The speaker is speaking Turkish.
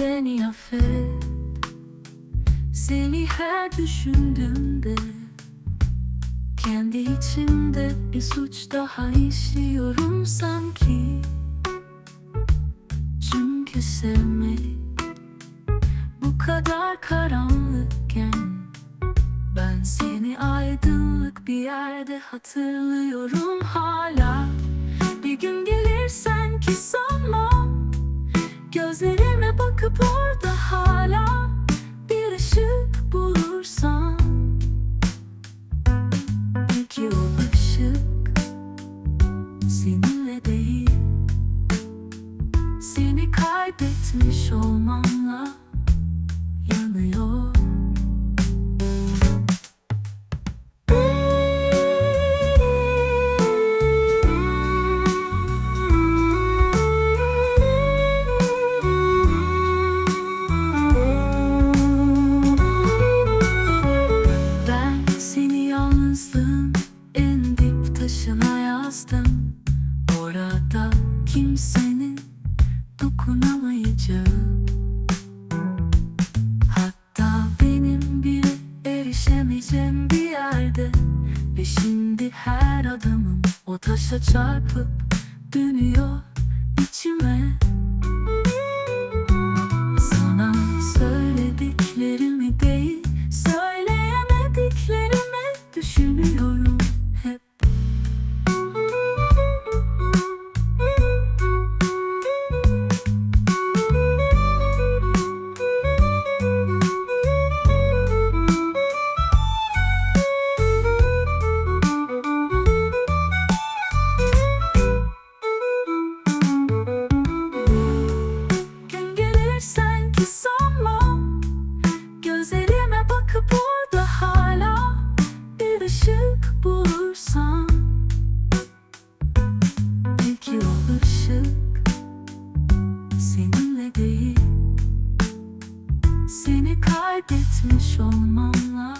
Beni affet. Seni her düşündüğümde Kendi içimde bir suç daha işliyorum sanki. Çünkü sevmek bu kadar karanlıkken Ben seni aydınlık bir yerde hatırlıyorum hala Gözlerime bakıp orada hala Bir ışık bulursan. Peki o ışık Seninle değil Seni kaybetmiş olmanla Kalbim dokunamayacağım. Hatta benim bile erişemeyeceğim bir yerde. Ve şimdi her adımım o taşa çarpıp dönüyor içime. Seni kaybetmiş olmamla.